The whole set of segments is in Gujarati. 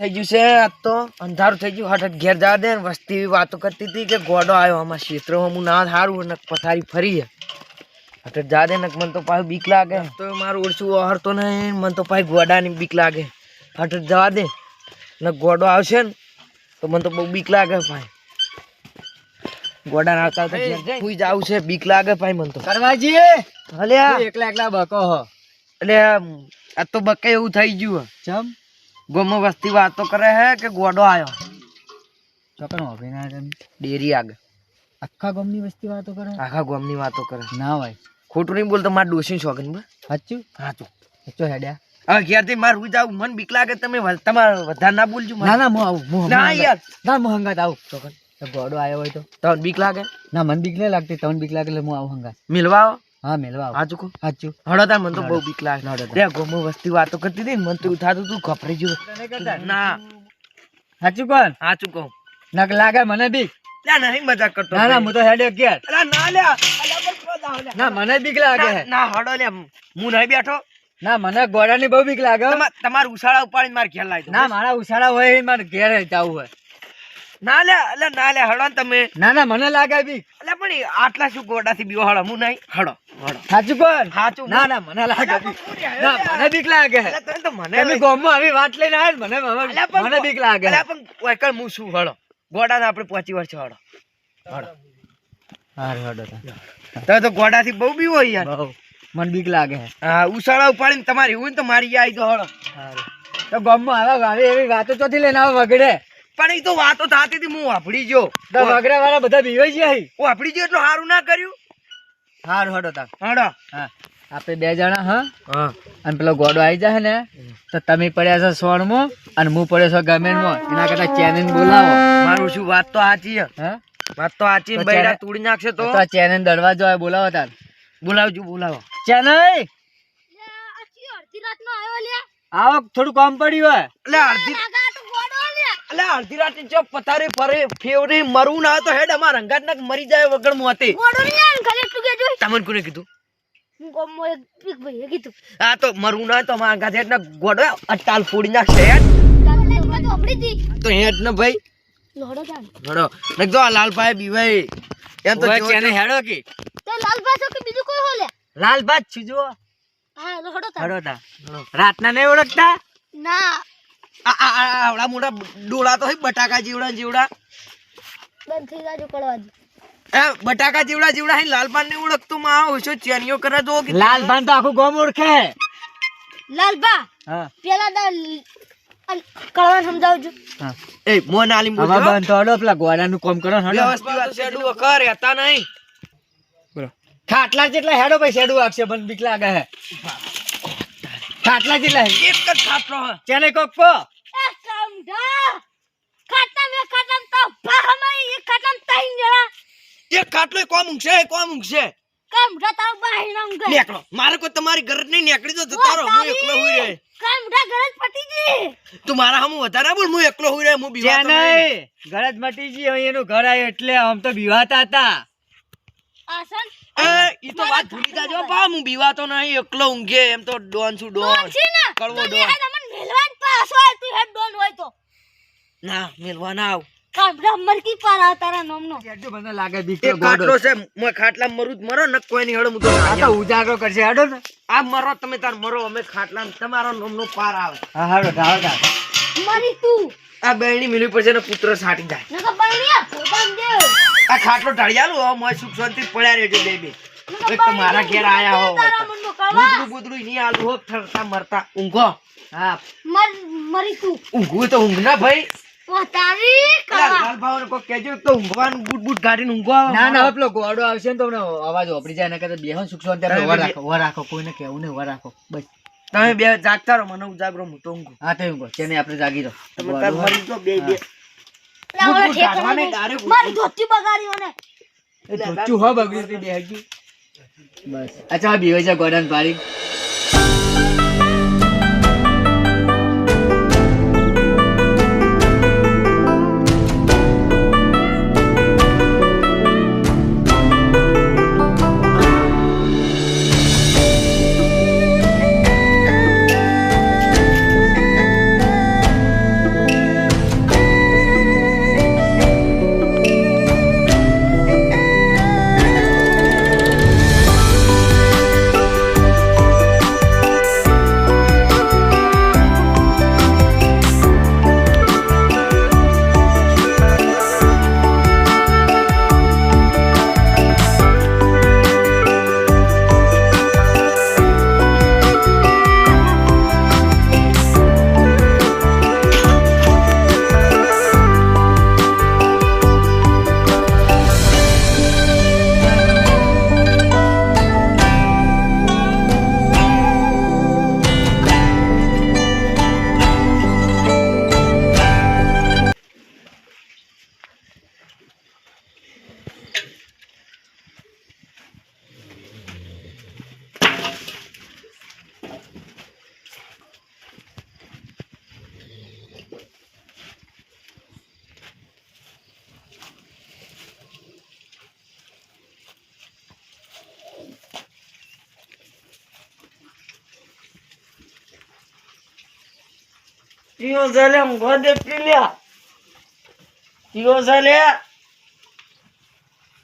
થઈ ગયું છે આજ તો અંધારું થઈ ગયું. હઠ ઘેર જવા દે વસ્તી એવી વાતો કરતી હતી કે ગોડો આવ્યો આમાં ક્ષેત્રમાં હું ના સારું ને પથારી ફરી હઠ જવા દે મને તો પાછું બીક લાગે. તો મારું ઓળસું ઓહરતો નહીં મને તો પાછી ગોડાની બીક લાગે. હઠ જવા દે. ને ગોડો આવશે ને તો મને તો બહુ બીક લાગે ભાઈ. ગોડા આવતા આવતા ઘેર જાવું છે બીક લાગે ભાઈ મને તો. કરવાજી એકલા એકલા બકો હ. એટલે આ તો બકે એવું થઈ ગયું ચમ ગોમાં વસ્તી વાતો કરે હે કે ગોડો આવ્યો ચોકનો અભિનય તમે ડેરી આગળ આખા ગોમની વસ્તી વાતો કરે? આખા ગોમની વાતો કરે. ના હોય. ખોટું નહીં બોલતો માર ડોસી શોખન બસ. સાચું? સાચું. સાચો હેડ્યા. હવે ઘેરથી મારે હું જાઉં મન બીક લાગે તમે તમારે વધારે ના બોલજો ના ના હું આવું. ના યાર. ના હું હંગાત આવું. ચોકન ગોડો આવ્યો હોય તો. તમને બીક લાગે? ના મને બીક નહીં લાગતી. તમને બીક લાગે એટલે હું આવું હંગાત. મિલવા આવો. હા મેલવા આવ. સાચું કો હળો તાર મને તો બહુ બીક લાગે. નડો તાર. ગોમો વસ્તી વાતો કરતી હતી મન મને તો થતું તું ગભરાઈ ગયું ના. સાચું કોણ સાચું કહું નક લાગે મને બીક. ના નહીં મજાક કરતો. ના ના હું તો હેડ્યો કે અલા ના લ્યા. ના મને બીક લાગે ના, હડો લે હું નહીં બેઠો. ના મને ગોડાની બહુ બીક લાગે. ઉસાળા તમારે ઉછાળા ઉપાડીને મારે ઘેર લાવી ના મારા ઉછાળા હોય એ મારે ઘેર જવું હોય. ના લે અલા ના લે હળો તમે. ના ના મને લાગે બીક અલા પણ આટલા શું ગોડાથી બીવો હળો? હું નહીં. હળો હળો. સાચું કોણ સાચું. ના ના મને લાગે બીક ના મને બીક લાગે. અલા તો મને તમે ગામમાં આવી વાત લઈને આવ્યા મને મને બીક લાગે. અલા પણ ઓયકલ હું શું હળો? ગોડાને આપણે પહોંચી વર્ષ હળો. હળો. હારું હેડો તો. તો ગોડાથી બહુ બીવો યાર બહુ. મને બીક લાગે. હા ઉસાળા ઉપાડીને તમારી હું તો મારી આવી તો હળો. તો ગામમાં આવે આવી એવી વાતો ચોથી લઈને આવે વગડે. પણ એ તો વાતો થતી હતી હું વાપડી ગયો. તો વાળા બધા બીવાઈ ગયા હું? વાપડી ગયો એટલું સારું ના કર્યું? હારું હડો તા હડો. હા. આપણે બે જણા હા? હા. અને પેલો ગોડો આવી જાય ને તો તમે પડ્યા છો સોણમાં અને હું પડ્યો છો ગમેનમાં એના કરતા ચેનન બોલાવો. મારું શું વાત તો સાચી હા. વાત તો સાચી બૈડા તૂડી નાખશે તો. તો દરવાજો આવે બોલાવો તાર. બોલાવજો બોલાવો. ચેનઈ આવો થોડું કામ પડ્યું હોય. એટલે અડધી એટલે અડધી રાતે જો પથારી ફરે ફેવરી મરું ના તો હેડ અમાર રંગાત ના મરી જાય વગર મોતે તમન કોને કીધું? હું કોમ મો પીક ભાઈ કીધું. આ તો મરું ના તો અમાર ગાધે ના ગોડો અટાલ ફોડી નાખશે હેડ. તો હેડ ને ભાઈ. લોડો જાન લોડો. ને જો આ લાલભાઈ બીવાય એમ તો ચેને હેડો ઓવે જેવો ચેનઈ તો કે બીજું કોઈ લાલ બાદ છું જો હેડો તાર. રાતના નહીં ઓળખતા? આ આવડા મોટા ડોળા તો હે બટાકા જેવડા જેવડા. બટાકા જીવડા જીવડા હે લાલપાન ને ઓળખતું માં આવો છો ચેનીઓ કરે તો કે તો આખું ગોમ ઓળખે. લાલબા હા. પેલા તો સમજાવજો. હા. એ મોન આલી હવે બંધ હડો પેલા ગોડાનું કામ કરો હડો. વ્યવસ્થિત શેડું વખર રહેતા નહીં. ખાટલા જેટલા હેડો ભાઈ શેડું આપશે મને બીક લાગે હે. ખાટલા જેટલા હે એક જ ખાટલો હે. ચેને કોક પો? એ સમજા. ખાટલા મે ખાટલા તો ભાહમાં એક ખાટલા તઈ જરા એક ખાટલો કોમ ઊંઘશે? કોમ ઊંઘશે? કામ? જતા બાહીના ઊંઘે. નીકળો. મારે કોઈ તમારી ગરજ નહીં નીકળી તો તારો હું એકલો હોઈ રહે. કામ? ડા ગરજ પટી ગઈ. તું મારા હમું વધારે બોલ હું એકલો હોઈ રહે હું બીવાતો નહીં. ઘર ગરજ મટી અહીં હવે એનું ઘર આવ્યું એટલે આમ તો બીવાતા હતા. આસન એ ઈ તો વાત ભૂલી જાજો. બા હું બીવાતો નહીં એકલો ઊંઘે એમ તો ડોન છું ડોન. છે ને? કડવો તો ડોન. તમને મેલવાન પાસો આવતી હેડ ડોન હોય તો. ના મેલવાન આવ. કાબરા મરકી પર આવ તારા નામનો. જેડો મને લાગે બીક તો ખાટલો છે મો ખાટલા મરું મરો ન કોઈ નહીં હળો હું તો આ તો ઉજાગરો કરશે હડો ને. આ મરો તમે તાર મરો અમે ખાટલા તમારો નોમનો પાર આવે. હા હાડો ઢાળ ઢાળ. મરી તું. આ બેણી મિલી પડશે ને પુત્ર સાટી જાય. નકા આ પોતાન દે. આ ખાટલો ઢળિયાલું હો મોય સુખ શાંતિ પડ્યા રહેજો બે બે. એક તો મારા ઘેર આયા હો બુદરું બુદરું નહીં આલું હો ઠરતા મરતા ઊંઘો. હા. મર મરી તું. ઊંઘવું તો ઊંઘ ના ભાઈ. ઓ તારી પેલા કળવા લાલ ભાવને કોક તો ઊંઘવાનું બુટ બુટ કાઢીને ઊંઘો. આવે ના ના હવે ગોડો આવશે ને તો તમને અવાજ ઓપડી જાય ને કે બેહો સુખ શાંતિ આપણે ઊભા રાખો ઊભા રાખો કોઈને કહેવું નહીં ઊભા રાખો બસ. તમે બે જાગતા રહો મને ઉજાગરો હું તો ઊંઘું. હા તે ઊંઘો કહો આપણે જાગી રહો. તમે તાર મરી તો બે. મારી ધોતી બગાડી ઓને એ હો બગડ્યું હતું બે બસ. અચ્છા બીવે છે ગોડન પાડી.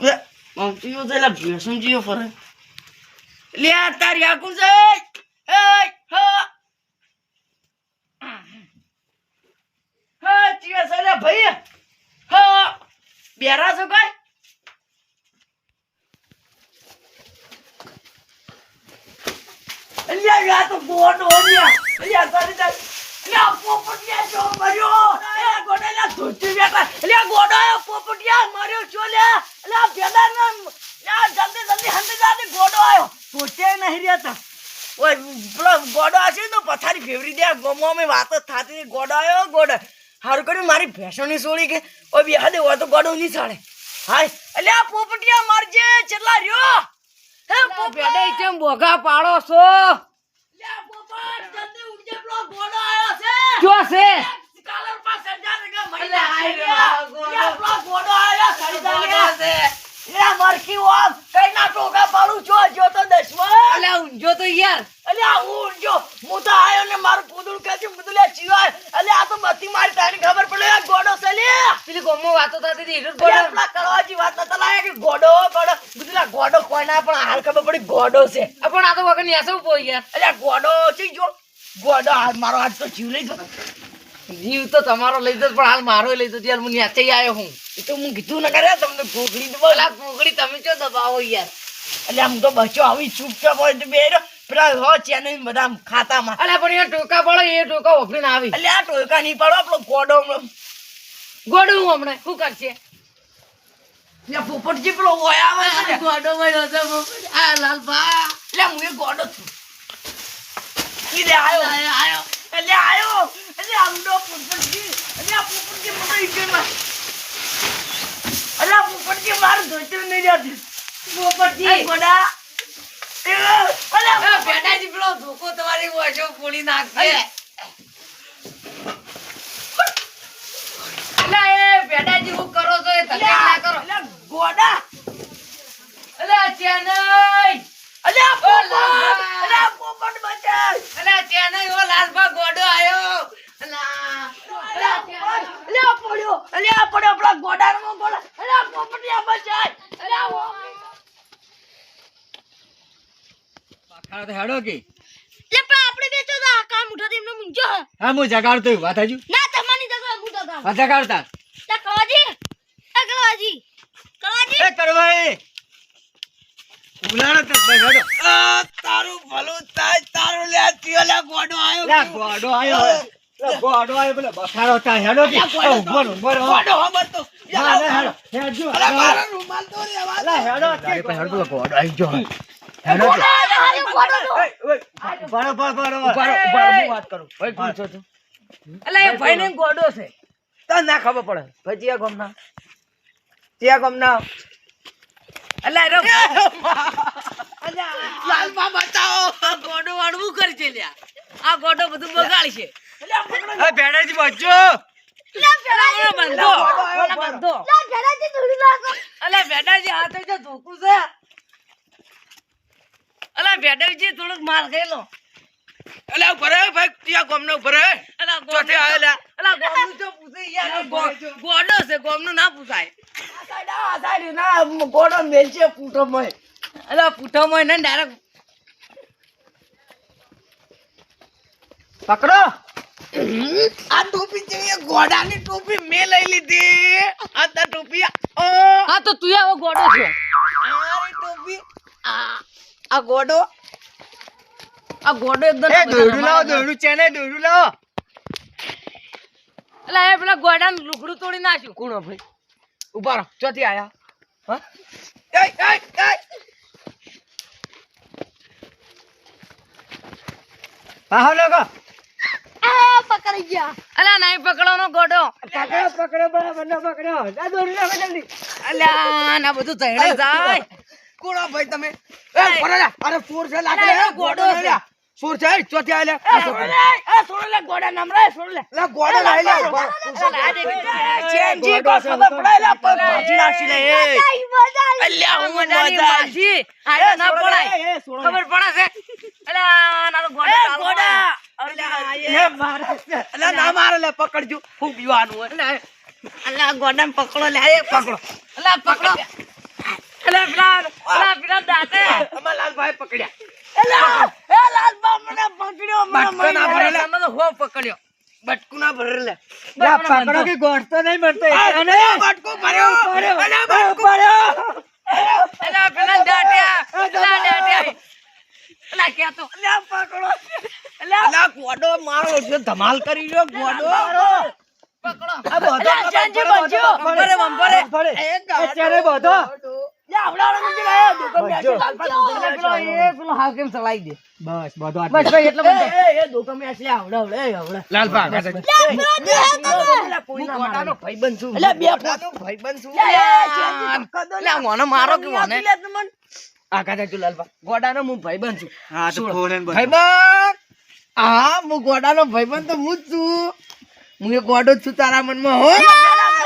લે આમ ચિયો જલે ભેસું ચિયો ફરે. લે આ તારી આકુ છે. એ હા. હા ચિયો જલે ભાઈ. હા. બેરા છો કઈ? અલ્યા યા તો ગોડ ઓલ્યા અલ્યા પોપટિયા જો ગોડો પોપટિયા છો લે. તો પથારી ફેવરી દે ગમો અમે વાતો થાતી ગોડો આયો ગોડો. હારું કર્યું મારી ભેંસોની સોળી કે. ઓય બિહાર દે તો ગોડો નહીં સાડે હાય. અલ્યા પોપટિયા મરજે ચેટલા રહ્યો? હે પોપટ. કેમ બોઘા પાડો છો. લ્યા પોપટ ઉઠજે ગોડો આયો છે જો છે. કાલર પાસ સજા કે મહિના અલ્યા, આઈ આયો, રહ્યા. ગોડો. લ્યા, પેલો ગોડો આયો સજા ગોડો ને. લ્યા, ઓમ કઈ ના ટોકા પાડું છો જો તો દસમાં અલ્યા ઊંઝો તો યાર. અલ્યા હું જો હું તો આયો ને મારું પૂદડું કે છે પૂદડું ચીવાય અલ્યા આ તો બધી મારી તારી ખબર પડે આ ગોડો છે પેલી ગોમો વાતો થતી હતી અલ્યા, પેલા કડવાજી વાત નતા લાયા કે ગોડો ગોડો. બધું ગોડો કોઈ ના પણ હાલ ખબર પડી ગોડો છે. પણ આ તો વગરની આસવ પો યાર. અલ્યા ગોડો છે જો. ગોડો હાથ મારો હાથ તો જીવ લઈ ગયો. જીવ તો તમારો લઈ જતો પણ હાલ મારો લઈ જતો યાર હું ન્યાચે આવ્યો હું. એ તો હું કીધું ન કરે તમને તો બોલા અલા તમે ચો દબાવો યાર? એટલે આમ તો બચો આવી ચૂપચાપ હોય તો બે પેલા હો ચેનલ બધા ખાતામાં. અલ્યા પણ એ ટોકા પડે એ ટોકા ઓફરીને આવી. એટલે આ ટોયકા નહીં પાડો આપણો ગોડો. ગોડું હમણાં? શું કરશે? પોપટજી પેલો હોય આવે ગોડો આ લાલભા. એટલે હું એ ગોડો છું. ઈ લે આયો. આયો એટલે આયો. એટલે આમનો પોપટજી એટલે આ પોપટજી મને ઈકેમાં એટલે પોપટજી મારું ધોતું નહીં જતું. પોપટજી ગોડા. અલે બેટાજી પેલો ધોકો તમારી ઓછો ફોડી નાખશે અલા. એ બેટાજી હું કરો છો એ ધક્કે ના કરો. એટલે ગોડા. અલા ચેનઈ અલે પોપટ. અલે લાલભા ગોડો આયો. આ પડ્યો આ પડ્યો આપણા ગોડાનો ગોડા અલે આ પોપટિયા બચાય અલે આ ઓ- પાખાડો તો હેડો કે. લે પણ આપણે બે તો આ કામ ઉઠા એમને મૂંઝો હે. હા હું જગાડતો વાત હજુ. ના તમારી જગા મૂંઝો કામ વાત જગાડતા. કળવાજી એ કરવાઈ ઉલાડો તો ભાઈ હેડો. આ તારું ભલું થાય તારું લે તીયો લે ગોડો આયો લા ગોડો આયો હે. ગોડો આયો પેલો બખાડો તા હેડો કે. ગોડો તો- ઊભો રહો, ઊભો રહો. ગોડો હમર તો. ના, ના, હેડો. હેડજો. અલે મારો રૂમાલ તો લેવા લા હેડો કે હેડો ગોડો આઈ ગયો હેડો ગોડો આયો, ગોડો તો. બરો બરો બરો ઊભા રહો, ઊભા રહો, હું વાત કરું. ભાઈ કોણ છો તું? અલા એ ભાઈ ને ગોડો છે. તને ના ખબર પડે. ભાઈ ચિયા ગમના. ચિયા ગમના. અલા એનો લાલબા બતાવો. ગોડો વાળવું કરશે લ્યા. આ ગોડો બધું બગાડશે. એ ભેડાજી બચો લે ભેડાજી. બંધો. ગોડો આયો, ઓલા બંધો. લે ભેડાજી થોડી લાગો. અલા ભેડાજી આ તો ધોકું છે. અલા ભેડાજી થોડુંક માર ગયેલો અલે ઉપર ભાઈ ચિયા ગમનો ઉપર અલા ચોથે આયેલા. અલા ગોમનું તો પૂછે યાર ગોડો છે ગોમનું ના પૂછાય. આ સાઈડ આ, આ સાઈડ ના ગોડો મેલશે પૂટો મય અલા પૂઠામાં એને ડાયરેક્ટ પકડો. આ ટોપી જેવી એ ઘોડાની ટોપી મેં લઈ લીધી. આ તા ટોપી ઓ. હા તો તું આવો ગોડો છે. આ ટોપી આ આ ગોડો આ ગોડો એકદમ એ દોડું લાવો દોડું ચેને દોડું લાવો. અલા એ પેલા ગોડાનું લુગડું તોડી નાખ્યું. કોણ ભાઈ? ઊભા રહો ચોથી આયા? હા? એય એય એય પાહો લોકો આ પકડી ગયા. અલા નહીં પકડવાનો ગોડો. પકડો પકડો બરાબર ના પકડો. આ દોરડું લાવો જલ્દી. અલ્યા ના બધું તૈયાર જાય. કોણ ભાઈ તમે? એ ફોરલા અરે ફોર છે લાગે ગોડો ગોડો છે. ફોર છે? એ ચોથી આલે. એ સોરલે એ સોરલે ગોડા નામ રે સોરલે લા. ગોડો લાઈ લે ચેનજી કો ખબર પડે? લા પર ભાજી નાખી લે. એ અલ્યા હું મજાની. આ ના પડાય. ખબર પડે છે? અલ્યા ના ગોડા ગોડો. લે મારે. લે ના મારે લે પકડજો. હું પીવાનું હોય. અલા ગોડાને પકડો લે એ પકડો. અલા પકડો. અલા પેલા અલા પેલા દાતે. અમાર લાલભાઈ પકડ્યા. અલા એ લાલબા મને પકડ્યો મને ના ભરે મને હો પકડ્યો. બટકું ના ભરે લે લે, પકડો કે ગોઠતો નહીં મળતો એટલે બટકું ભર્યો. અલે, બટકું. અલા પેલા દાટ્યા. અલા દાટ્યા. અલા કે તો? અલા પકડો. અલા અલા ગોડો મારો છે ધમાલ કરી લ્યો ગોડો. પકડો. આ. એ બધો. ભાઈ મારો કે તું લાલભા. ગોડાનો હું છું. હા તો ફોરેન! હા, હું ગોડાનો ભાઈબંધ તો હું જ છું. હું એ ગોડો જ છું તારા મનમાં હો.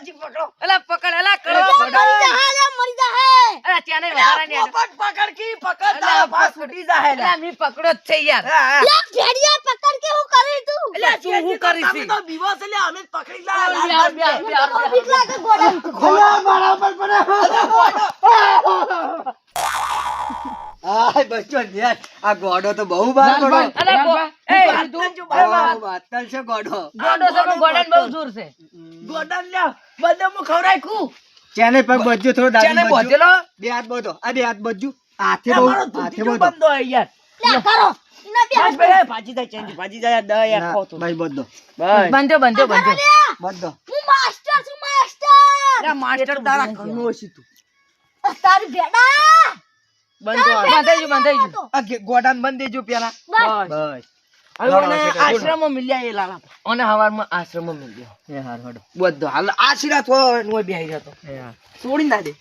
ગમે તે બધો છે. બદલા કડવાજી પકડો. અલા પકડ જા હે અરે ત્યાં નહીં વધારાની આડો. પકડ પકડ કી પકડ તારા ભાગ છૂટી જા હે અલા મી પકડો જ છે યાર. લે ભેડિયા પકડ કે હું કરીશ? તમે તો બીવો છો લે, અમે પકડી લા, યાર યાર યાર. બે, બે, બે. ખોલા મારા ઉપર પડે. આય બચ્ચો યાર આ ગોડો તો બહુ બાર પડો અલા ગો- એ, બહુ વાતલ છે ગોડો. ગોડો છે ગોડન બહુ જોર છે. ગોડન લે, બધે મુ ખવરાય કુ ચેને પગ બજ્જો થોડો દાદી ચેને બજ્જો. બે હાથ બધો આ બે હાથ બજ્જુ હાથે બહુ હાથે ધૂતી બધો જો બંધો. હે યાર. બસ ભાઈ, ભાજી થાય, ચેન્જ ભાજી જાય, દ યાર, ખો તો. ભાઈ બધો. બંધો બંધો બંધો. બધો. લે, માસ્ટર તારા ઘરનો હશે તું. બંધો બંધાઈ ગયું બંધાઈ ગયું આ ગે- ગોડાને બંધ દેજો પેલા. બસ. હવે લડો, મને છે, આશ્રમમાં મિલ્યા એ લાલા. અને હવારમાં આશ્રમમાં મિલ્યો. એ હાર હડો બધો. હાલ આશીર્વાદ હોય ને બેહી રહેતો. છોડી ના દે.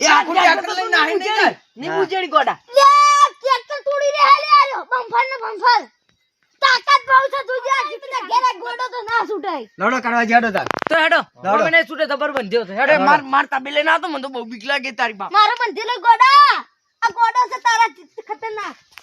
એ આખું ટ્રેક્ટર લઈને નાહી નહીં જાય. નહીં ઉજેડી ગોડા. લડો કરવા જાડો તાર. તો હેડો. મને છૂટે જબર બંધ્યો છે હેડો માર માર તબેલે ના તો મને તો બહુ બીક લાગે તારી બાપ. મારો બંધેલો ગોડા. આ ગોડો છે તારા ખતરનાક.